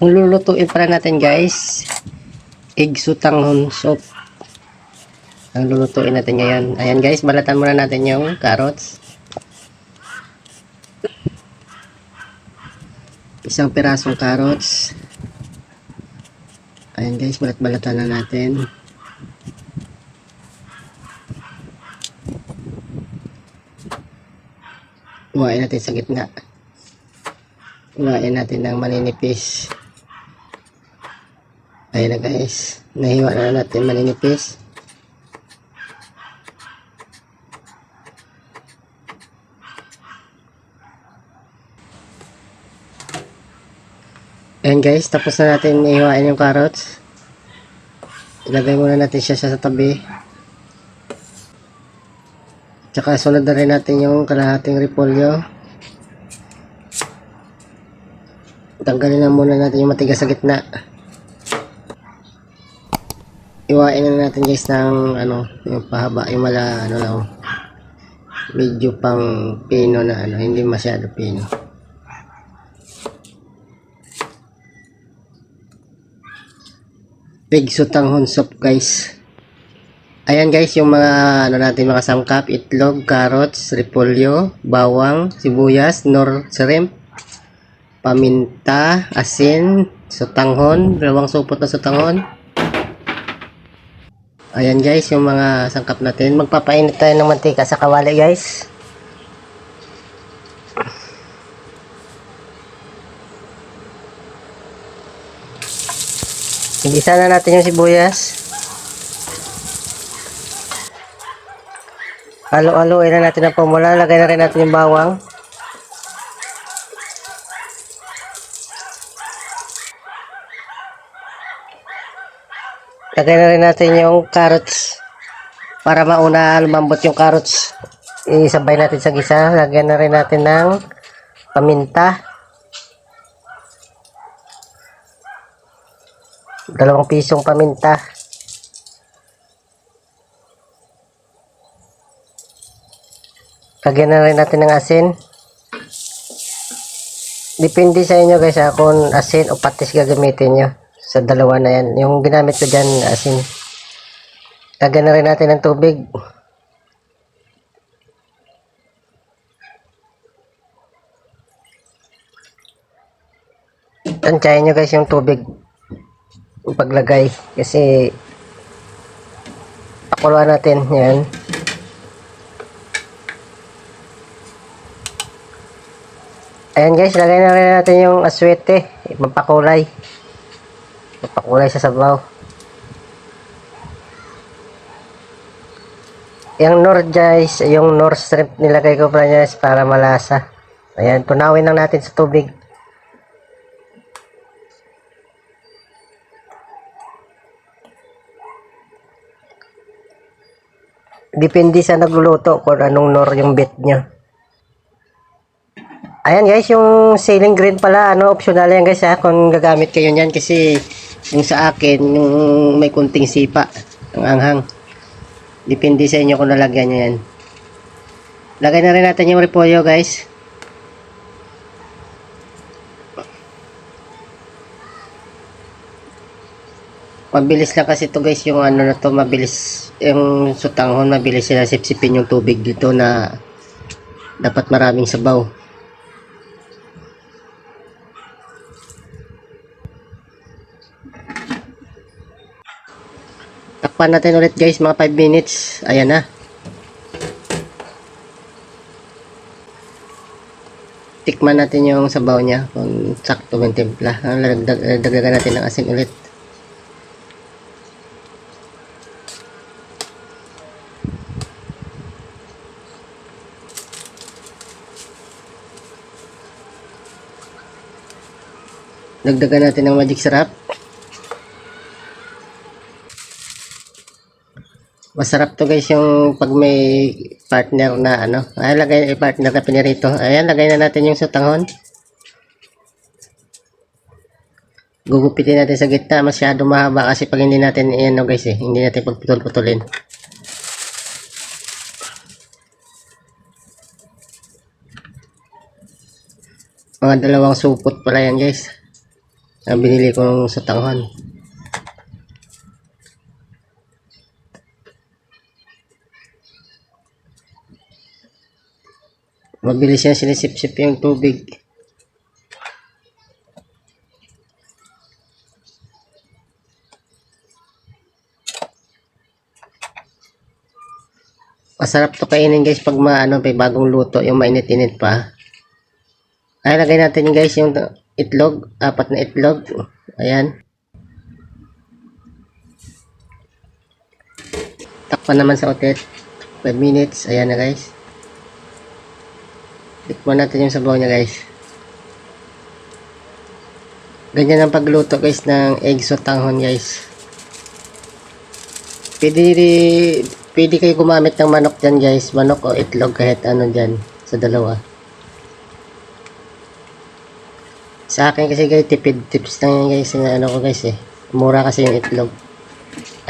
Ang lulutuin pala natin guys, egg sutanghon soup. Ang lulutuin natin ngayon. Ayan guys, balatan muna natin yung carrots. Isang pirasong carrots. Ayan guys, balat-balatan na natin. Huwain natin sa gitna. Huwain natin ng maninipis. Ayan na guys. Nahiwa na natin maninipis. Ayan guys, tapos na natin ihiwain yung carrots. Ilagay muna natin siya sa tabi. Tsaka sunod na rin natin yung kalahating repolyo. Tanggalin na muna natin yung matigas sa gitna. Iwain na natin guys ng ano, yung pahaba, yung mala, ano lang, medyo pang pino na ano, hindi masyado pino. Big sutanghon soup guys. Ayan guys, yung mga ano natin mga sangkap, itlog, carrots, repolyo, bawang, sibuyas, nor shrimp, paminta, asin, sutanghon, dalawang supot na sutanghon. Ayan guys, yung mga sangkap natin. Magpapainit tayo ng mantika sa kawali guys. Igisa na natin yung sibuyas. Halo-haloin na natin ang pumula. Lagay na rin natin yung bawang. Lagay na rin natin yung carrots. Para mauna lumambot yung carrots. Isabay natin sa gisa. Lagyan na rin natin ng paminta. Dalawang pisong paminta. Lagyan na rin natin ng asin. Depende sa inyo guys ha, kung asin o patis gagamitin nyo. Sa dalawa na yan. Yung ginamit ko dyan, asin. Lagyan na rin natin ng tubig. Tansyahin nyo guys yung tubig paglagay kasi pakuluan natin yan ayan guys lagay na rin natin yung aswete mapakulay mapakulay sa sabaw yung nor guys yung nor shrimp nilagay ko pa guys para malasa. Ayan tunawin lang natin sa tubig. Depende sa nagluluto kung anong nor yung bit niya. Ayan guys, yung ceiling green pala, ano, optional yan guys ha, kung gagamit kayo niyan kasi yung sa akin, yung may kunting sipa, ang anghang. Depende sa inyo kung nalagyan nyo yan. Lagay na rin natin yung repolyo guys. Mabilis lang kasi to guys yung ano na to mabilis yung sutanghon mabilis sila sipsipin yung tubig dito na dapat maraming sabaw. Takpan natin ulit guys mga 5 minutes. Ayan na. Tikman natin yung sabaw niya kung sakto yung timpla. Dagdag, dagdagan natin ng asin ulit. Dagdagan natin ng magic syrup. Masarap to guys yung pag may partner na ano. Ay, lagay eh, partner na pinirito. Ayan, lagay na natin yung sutanghon. Gugupitin natin sa gitna. Masyado mahaba kasi pag hindi natin, ayan no guys eh. Hindi natin pagputol-putulin. Mga dalawang supot pala yan guys. Ang binili ko sa tanghon. Mabilis yan sinisip-sip yung tubig. Masarap to kainin guys pag maano may bagong luto yung mainit-init pa. Ay lagay natin guys yung itlog, apat na itlog. Ayan. Takpan naman sa utit. 5 minutes. Ayan na guys. Tikman natin yung sabaw niya guys. Ganyan ang pagluto guys ng egg sotanghon guys. Pwede, pwede kayo gumamit ng manok dyan guys. Manok o itlog kahit ano dyan sa dalawa. Sa akin kasi guys, tipid tips lang yan guys. Na ano ko guys eh. Mura kasi yung itlog.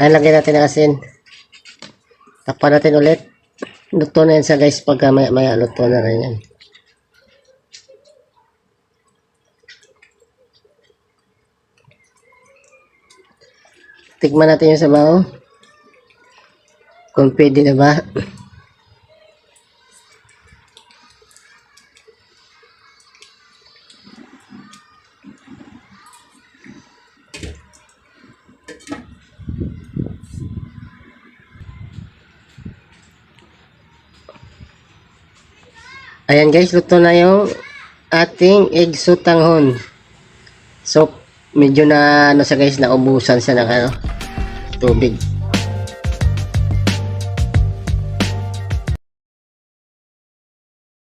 Ayan, lagyan natin ng asin. Takpan natin ulit. Luto na yan sa guys pagka maya maya luto na rin yan. Tikman natin yung sabaw. Kung pwede na ba. Ayan guys, luto na yung ating egg sutanghon. So, medyo na ano sa guys, naubusan siya ng ano, tubig.